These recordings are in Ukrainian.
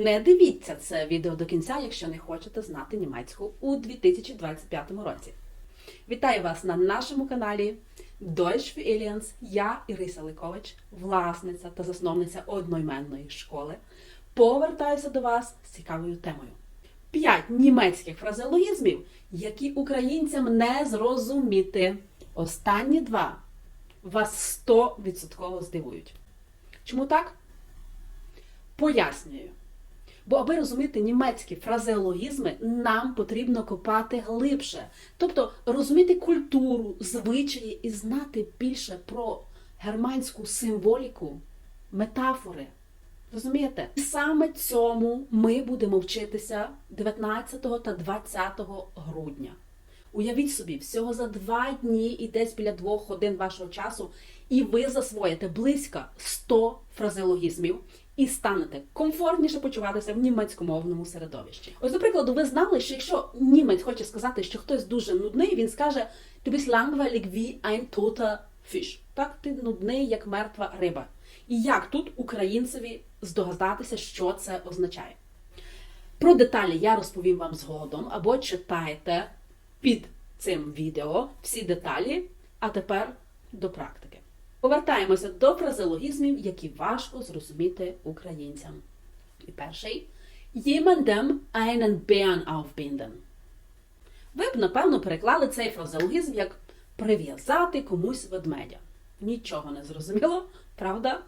Не дивіться це відео до кінця, якщо не хочете знати німецьку у 2025 році. Вітаю вас на нашому каналі Deutsch für Aliens. Я Іриса Ликович, власниця та засновниця одноіменної школи. Повертаюся до вас з цікавою темою. П'ять німецьких фразеологізмів, які українцям не зрозуміти. Останні два вас 100% здивують. Чому так? Пояснюю. Бо аби розуміти німецькі фразеологізми, нам потрібно копати глибше. Тобто розуміти культуру, звичаї і знати більше про германську символіку, метафори. Розумієте? І саме цьому ми будемо вчитися 19 та 20 грудня. Уявіть собі, всього за два дні і десь біля двох годин вашого часу, і ви засвоїте близько 100 фразеологізмів і станете комфортніше почуватися в німецькомовному середовищі. Ось, до прикладу, ви знали, що якщо німець хоче сказати, що хтось дуже нудний, він скаже «Du bist langweilig wie ein toter Fisch». Так, ти нудний, як мертва риба. І як тут українцеві здогадатися, що це означає? Про деталі я розповім вам згодом, або читайте під цим відео всі деталі. А тепер до практики. Повертаємося до фразеологізмів, які важко зрозуміти українцям. І перший jemandem einen Bären aufbinden. Ви б, напевно, переклали цей фразеологізм як прив'язати комусь ведмедя. Нічого не зрозуміло, правда?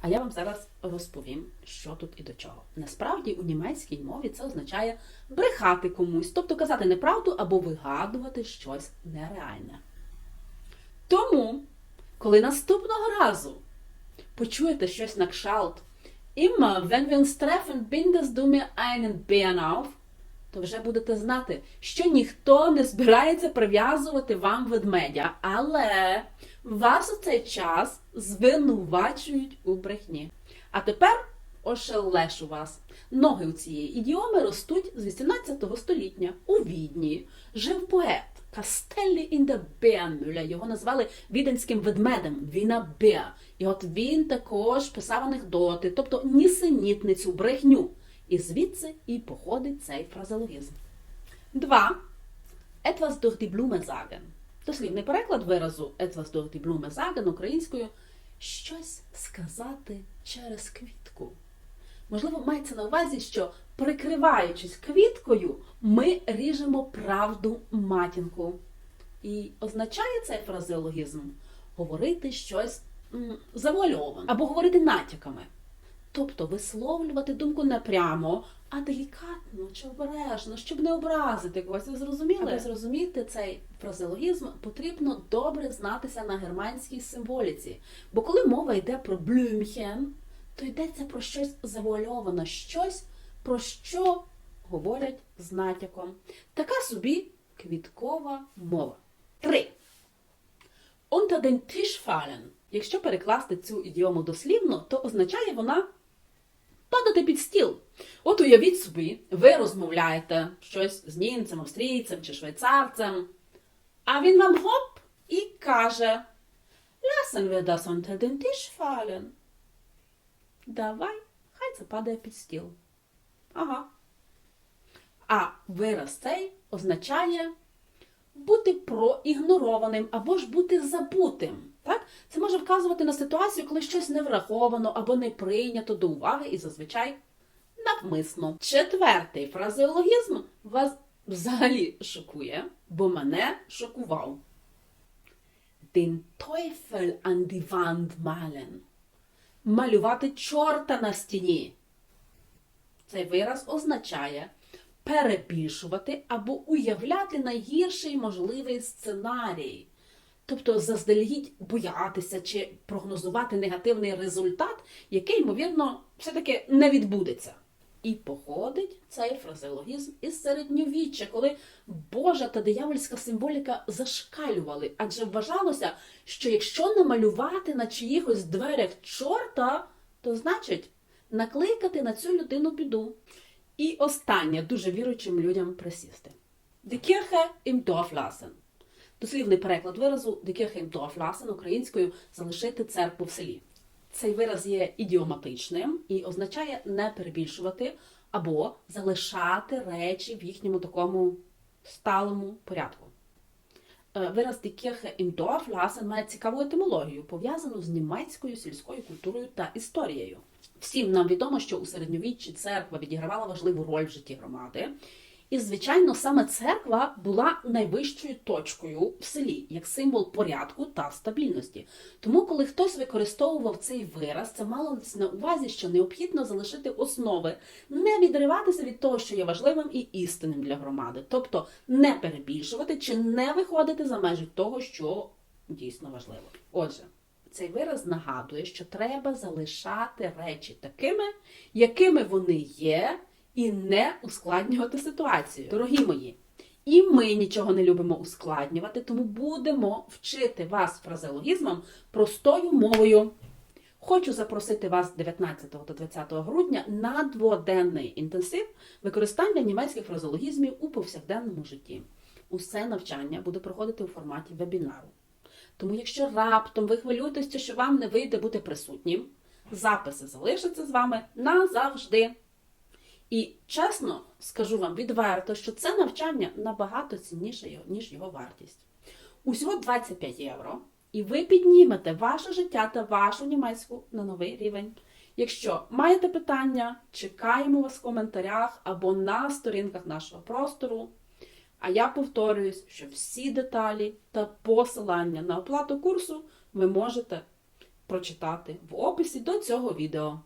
А я вам зараз розповім, що тут і до чого. Насправді у німецькій мові це означає брехати комусь, тобто казати неправду або вигадувати щось нереальне. Коли наступного разу почуєте щось на кшалт, Immer, wenn wir uns treffen, bindest du mir einen Bären auf, то вже будете знати, що ніхто не збирається прив'язувати вам ведмедя, але вас у цей час звинувачують у брехні. А тепер ошелешу вас. Ноги у цієї ідіоми ростуть з 18 століття у Відні. Жив поет Кастеллі інде Беанмюля. Його назвали віденським ведмедем Віна Беа. І от він також писав анекдоти, тобто нісенітницю, брехню. І звідси і походить цей фразеологізм. Два. Etwas durch die Blume sagen. Дослівний переклад виразу Etwas durch die Blume sagen українською щось сказати через квітку. Можливо, мається на увазі, що прикриваючись квіткою, ми ріжемо правду матінку. І означає цей фразеологізм говорити щось м, завуальоване або говорити натяками. Тобто висловлювати думку не прямо, а делікатно чи обережно, щоб не образити когось. Ви зрозуміли? Аби зрозуміти цей фразеологізм, потрібно добре знатися на германській символіці. Бо коли мова йде про блюмхен, то йдеться про щось завуальоване, щось, про що говорять з натяком. Така собі квіткова мова. Три. Unter den Tisch fallen. Якщо перекласти цю ідіому дослівно, то означає вона падати під стіл. От уявіть собі, ви розмовляєте щось з німцем, австрійцем чи швейцарцем, а він вам гоп і каже: Lassen wir das unter den Tisch fallen. Давай, хай це падає під стіл. Ага. А вираз цей означає бути проігнорованим або ж бути забутим. Так? Це може вказувати на ситуацію, коли щось не враховано або не прийнято до уваги і зазвичай навмисно. Четвертий фразеологізм вас взагалі шокує, бо мене шокував. Den Teufel an die Wand malen. Малювати чорта на стіні. Цей вираз означає перебільшувати або уявляти найгірший можливий сценарій. Тобто заздалегідь боятися чи прогнозувати негативний результат, який, ймовірно, все-таки не відбудеться. І походить цей фразеологізм із середньовіччя, коли Божа та диявольська символіка зашкалювали, адже вважалося, що якщо намалювати на чиїхось дверях чорта, то значить накликати на цю людину біду. І останнє дуже віруючим людям присісти. Die Kirche im Дослівний переклад виразу Die Kirche im українською залишити церкву в селі. Цей вираз є ідіоматичним і означає не перебільшувати або залишати речі в їхньому такому сталому порядку. Е, Вираз im lassen має цікаву етимологію, пов'язану з німецькою сільською культурою та історією. Всім нам відомо, що у середньовіччі церква відігравала важливу роль в житті громади. І, звичайно, саме церква була найвищою точкою в селі, як символ порядку та стабільності. Тому, коли хтось використовував цей вираз, це мало на увазі, що необхідно залишити основи, не відриватися від того, що є важливим і істинним для громади, тобто не перебільшувати чи не виходити за межі того, що дійсно важливо. Отже. Цей вираз нагадує, що треба залишати речі такими, якими вони є, і не ускладнювати ситуацію. Дорогі мої, і ми нічого не любимо ускладнювати, тому будемо вчити вас фразеологізмам простою мовою. Хочу запросити вас 19 та 20 грудня на дводенний інтенсив використання німецьких фразеологізмів у повсякденному житті. Усе навчання буде проходити у форматі вебінару. Тому, якщо раптом ви хвилюєтеся, що вам не вийде бути присутнім, записи залишаться з вами назавжди. І чесно скажу вам відверто, що це навчання набагато цінніше, ніж його вартість. Усього 25 євро, і ви піднімете ваше життя та вашу німецьку на новий рівень. Якщо маєте питання, чекаємо вас в коментарях або на сторінках нашого простору. А я повторююсь, що всі деталі та посилання на оплату курсу ви можете прочитати в описі до цього відео.